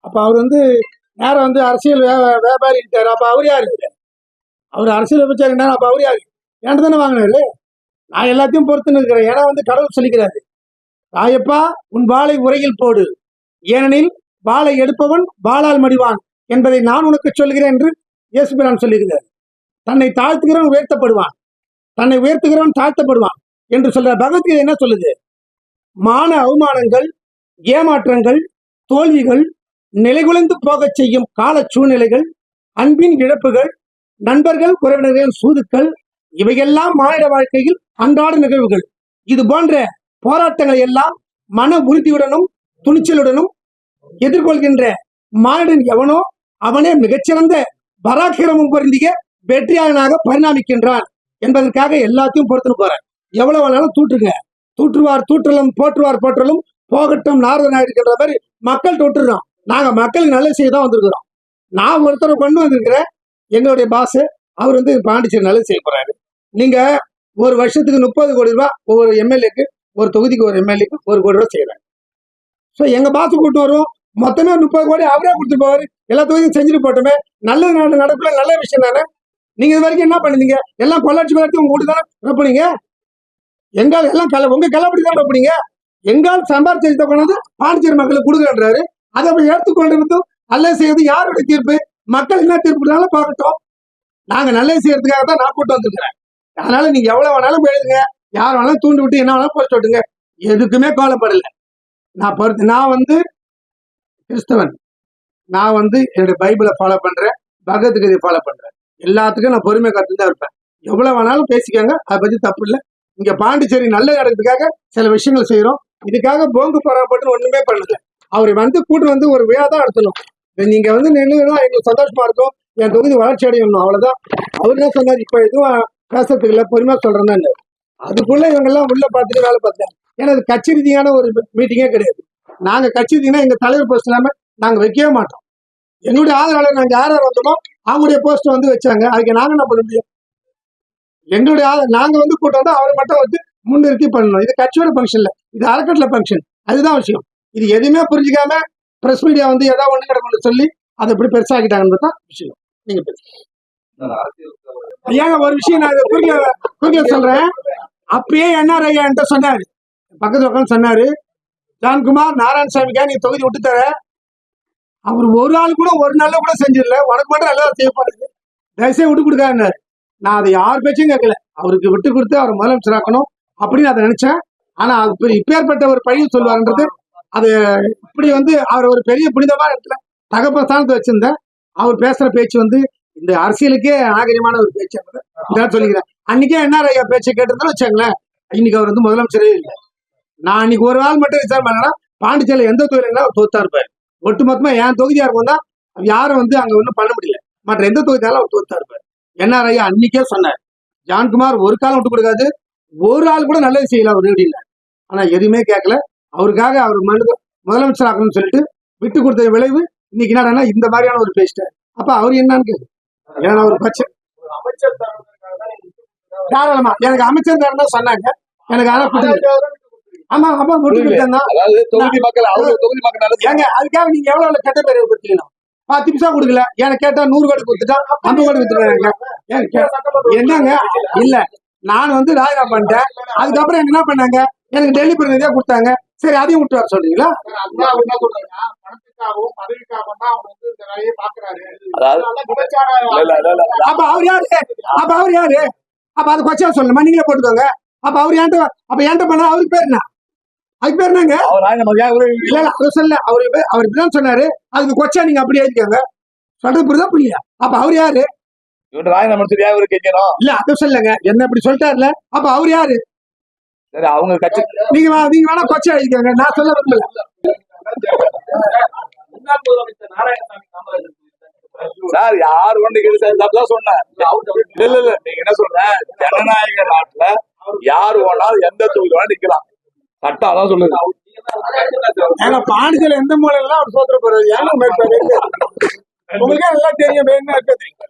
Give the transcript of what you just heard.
அப்ப அவர் வந்து நேரம் வந்து அரசியல் வே- வியாபாரிட்டாரு அப்ப அவர் யார்? அவர் அரசியல் வச்சாருன்னா அப்ப அவர் யார்? என்கிட்ட தானே வாங்கினாரு? நான் எல்லாத்தையும் பொறுத்துன்னு இருக்கிறேன். ஏன்னா வந்து கடவுள் சொல்லிக்கிறாரு. ராயப்பா உன் வாளை உரையில் போடு. ஏனெனில் வாளை எடுப்பவன் வாளால் மடிவான் என்பதை நான் உனக்கு சொல்கிறேன் என்று இயேசுபிரான் சொல்லுகிறார். தன்னை தாழ்த்துகிறவன் உயர்த்தப்படுவான். தன்னை உயர்த்துகிறவன் தாழ்த்தப்படுவான். என்று சொல்ற பகவத்கீதை என்ன சொல்லுது? மான அவமானங்கள் ஏமாற்றங்கள் தோல்விகள் நிலைகுலைந்து போகச் செய்யும் கால சூழ்நிலைகள் அன்பின் இழப்புகள் நண்பர்கள் உறவினர்களின் சூதுக்கள் இவையெல்லாம் மானிட வாழ்க்கையில் அன்றாட நிகழ்வுகள். இது போன்ற போராட்டங்களை எல்லாம் மன உறுதியுடனும் துணிச்சலுடனும் எதிர்கொள்கின்ற மானிடன் எவனோ அவனே மிகச்சிறந்த பராக்கிரமம் பொருந்திய வெற்றியாளனாக பரிணாமிக்கின்றான் என்பதற்காக எல்லாத்தையும் பொறுத்துன்னு போறேன். எவ்வளவு வேணாலும் தூற்றுங்க. தூற்றுவார் தூற்றலும் போற்றுவார் போற்றலும் போகட்டும் நாரத இருக்கின்ற மாதிரி மக்கள் தொட்டுறோம் நாங்கள் மக்கள் நல்ல செய்ய தான் வந்திருக்கிறோம். நான் ஒருத்தரை கொண்டு வந்திருக்கிறேன். எங்களுடைய பாஸ் அவர் வந்து பாண்டிச்சேரி நல்லது செய்ய போறாரு. நீங்கள் ஒரு வருஷத்துக்கு முப்பது கோடி ரூபா ஒவ்வொரு எம்எல்ஏக்கு ஒரு தொகுதிக்கு ஒரு எம்எல்ஏக்கு ஒரு கோடி ரூபா செய்கிறாங்க ஸோ எங்கள் பாசு கூட்டு வரும் மொத்தமே முப்பது கோடி அவரே கொடுத்து போவார். எல்லா தொகுதியும் செஞ்சுட்டு போட்டோமே நல்லது நாடு நடக்கல நல்ல விஷயம் தானே. நீங்கள் இது வரைக்கும் என்ன பண்ணீங்க எல்லாம் கொள்ளாட்சி கொள்ளாட்சி உங்க வீட்டு தானே பண்ணீங்க எங்கால் எல்லாம் கல உங்க கள்ளப்படி தான் பண்ணீங்க எங்கால் சம்பாரிச்சதை கொண்டாந்து பாண்டிச்சேரி மக்களுக்கு கொடுக்குறேன்றாரு. அதை போய் எடுத்துக்கொண்டு வந்து நல்லது செய்யறது யாருடைய தீர்ப்பு? மக்கள் என்ன தீர்ப்புனாலும் பார்க்கட்டும். நாங்க நல்லது செய்யறதுக்காக தான் நான் கூட்டு வந்திருக்கிறேன். அதனால நீங்க எவ்வளவு வேணாலும் எழுதுங்க யார் வேணாலும் தூண்டி விட்டு என்ன வேணாலும் போஸ்ட் விட்டுங்க எதுக்குமே கவலைப்படல. நான் பொறுத்து நான் வந்து கிறிஸ்தவன். நான் வந்து என்னுடைய பைபிளை ஃபாலோ பண்றேன். பகவத்கீதையை ஃபாலோ பண்றேன். எல்லாத்துக்கும் நான் பொறுமை கற்று தான் இருப்பேன். எவ்வளவு வேணாலும் பேசிக்கோங்க. அதை பத்தி தப்பு இல்லை. இங்க பாண்டிச்சேரி நல்ல இடத்துக்காக சில விஷயங்கள் செய்யறோம் இதுக்காக போங்கு போராப்பட்டு ஒண்ணுமே பண்ணல. அவரை வந்து கூட்டு வந்து ஒரு விழா தான் நடத்தணும். நீங்க வந்து நின்றுனா எங்களுக்கு சந்தோஷமா இருக்கும். என் தொகுதி வளர்ச்சி அடையணும் அவ்வளவுதான். அவர் தான் சொன்னார் இப்ப எதுவும் பேசுறதுக்கு இல்லை பொறுமையா சொல்றேன்னு அதுக்குள்ள இவங்க எல்லாம் உள்ள பார்த்துட்டு வேலை பார்த்தேன் ஏன்னா அது கட்சி ரீதியான ஒரு மீட்டிங்கே கிடையாது. நாங்க கட்சி ரீதினா எங்க தலைவர் போஸ்ட் இல்லாம நாங்க வைக்கவே மாட்டோம். என்னுடைய ஆதரவாளர் நாங்க யார் யார் வந்தோமோ அவங்களுடைய போஸ்ட் வந்து வச்சாங்க. அதுக்கு நாங்க என்ன பண்ண முடியும்? எங்களுடைய நாங்க வந்து கூட்டம் வந்து அவரை மட்டும் வந்து முன்னிறுத்தி பண்ணணும். இது கட்சியோட ஃபங்க்ஷன் இல்லை. இது அறக்கட்டளை ஃபங்க்ஷன் அதுதான் விஷயம். இது எதுவுமே புரிஞ்சுக்காம பிரஸ் மீடியா வந்து ஏதாவது ஒண்ணு கிடக்குன்னு சொல்லி அதை எப்படி பெருசாக்கிட்டாங்கன்றது தான் விஷயம். நீங்க பேசுங்க ஐயாங்க ஒரு விஷயம் நான் இதை குறுக்கில சொல்றேன். அப்பயே என்ஆர் ஐயா என்கிட்ட சொன்னாரு. பக்கத்து பக்கம் சொன்னாரு. ஜான்குமார் நாராயணசாமிக்கா நீ தொகுதி விட்டு தர. அவர் ஒரு ஆள் கூட ஒரு நாள்ல கூட செஞ்சிடல. உனக்கு மட்டும் எல்லாம் செய்யப்படுது தயவுசெய்து விட்டு கொடுக்காருன்னாரு நான் அதை யார் பேச்சையும் கேட்கல. அவருக்கு விட்டு கொடுத்து அவர் முதலமைச்சர் ஆக்கணும் அப்படின்னு அதை நினைச்சேன். ஆனா அது இப்பேற்பட்ட ஒரு பழியும் சொல்லுவாருன்றது அது இப்படி வந்து அவர் ஒரு பெரிய புனிதமா இடத்துல தகப்ப ஸ்தானத்தை வச்சிருந்தேன் அவர் பேசுற பேச்சு வந்து இந்த அரசியலுக்கே நாகரிகமான ஒரு பேச்சு சொல்லிக்கிறேன். அன்னைக்கே என்ன ஐயா பேச்சை கேட்டிருந்தாலும் வச்சாங்களேன் இன்னைக்கு அவர் வந்து முதலமைச்சரே இல்லை. நான் இன்னைக்கு ஒரு நாள் மட்டும் விசாரணை பண்ணேன்னா பாண்டிச்சேரியில் எந்த தொகுதியில அவர் தோத்தா ஒட்டு ஒட்டுமொத்தமா என் தொகுதியா இருக்கும் தான் யாரும் வந்து அங்க ஒன்றும் பண்ண முடியல. மற்ற எந்த தொகுதியாலும் அவர் தோத்தா இருப்பார். என்ன ஐயா அன்னைக்கே சொன்னார். ஜான்குமார் ஒரு காலம் விட்டு கொடுக்காது ஒரு ஆள் கூட நல்லது செய்யல அவர் இல்லை ஆனா எதுவுமே கேட்கல. அவருக்காக அவர் மனு முதலமைச்சர் ஆகணும்னு சொல்லிட்டு விட்டு கொடுத்த விளைவு இன்னைக்கு என்னடா இந்த மாதிரியான ஒரு பேசிட்டார் அப்ப அவர் என்னன்னு கேட்கு ஏன்னா ஒரு பச்சை தாராளமா. எனக்கு அமைச்சர் தான் சொன்னாங்க. எனக்கு ஆனா. ஆமா ஆமா விட்டு கொடுத்தேன் தான். அதாவது தொகுதி மக்கள் அவங்க தொகுதி மக்கள் ஏங்க அதுக்காக நீங்க எவ்வளவு கெட்ட பேரை கொடுத்தீங்கணும் பத்து நிமிஷம் கொடுக்கல. எனக்கு கேட்டா நூறு கோடி கொடுத்துட்டா? ஐம்பது கோடி கொடுத்துட்டாங்க என்னங்க? இல்ல. நான் வந்து ராஜினாமா பண்ணிட்டேன். அதுக்கப்புறம் எனக்கு என்ன பண்ணாங்க? எனக்கு டெல்லி பிரதிநிதியா கொடுத்தாங்க. சரி அதையும் விட்டு வர சொல்றீங்களா. அப்ப அவர் யாரு? அப்ப அவர் யாரு? அப்ப அது கொச்சா சொல்லணுமா நீங்களே போட்டுக்கோங்க. அப்ப அவர் ஏன்ட்ட அப்ப ஏன்ட்ட பண்ண அவருக்கு பேர் என்ன? அதுக்கு பேர் என்னங்க? இல்ல இல்ல அவர் சொல்ல அவரு அவர் இப்படிதான் சொன்னாரு. அதுக்கு கொச்சா நீங்க அப்படி எழுதிக்கோங்க சொல்றது புரியுதா புரியல அப்ப அவர் யாரு? இவரு சொல்லி ஏன் இவரு கேட்கணும். இல்ல அதை சொல்லுங்க என்ன இப்படி சொல்லிட்டாருல? அப்ப அவர் யாரு? சரி அவங்க கட்சி நீங்க நீங்க வேணா கொச்சா எழுதிக்கோங்க. நான் சொல்ல விரும்பல. சார் யார் ஒண்ணு அப்படிதான் சொன்னேன். இல்ல இல்ல இல்ல. நீங்க என்ன சொல்ற? ஜனநாயக நாட்டுல யார் வேணாலும் எந்த தொகுதி வேணாலும் நிக்கலாம். சட்டம் அதான் சொல்லுது. ஏன்னா பாண்டிச்சேரி எந்த மூலையில அவர் சோதர போறாரு ஏன்னா உங்களுக்கு எல்லாம் தெரியும் இருக்க தெரியும்.